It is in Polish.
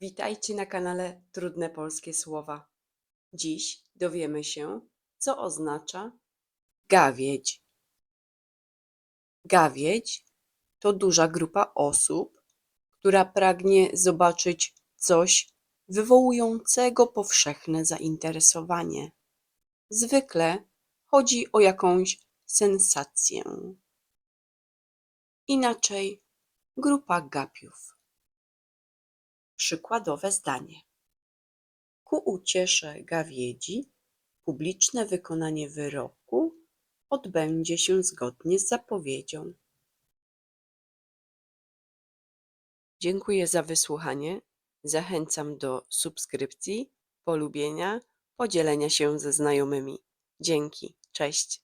Witajcie na kanale Trudne Polskie Słowa. Dziś dowiemy się, co oznacza gawiedź. Gawiedź to duża grupa osób, która pragnie zobaczyć coś wywołującego powszechne zainteresowanie. Zwykle chodzi o jakąś sensację. Inaczej grupa gapiów. Przykładowe zdanie. Ku uciesze gawiedzi publiczne wykonanie wyroku odbędzie się zgodnie z zapowiedzią. Dziękuję za wysłuchanie. Zachęcam do subskrypcji, polubienia, podzielenia się ze znajomymi. Dzięki. Cześć.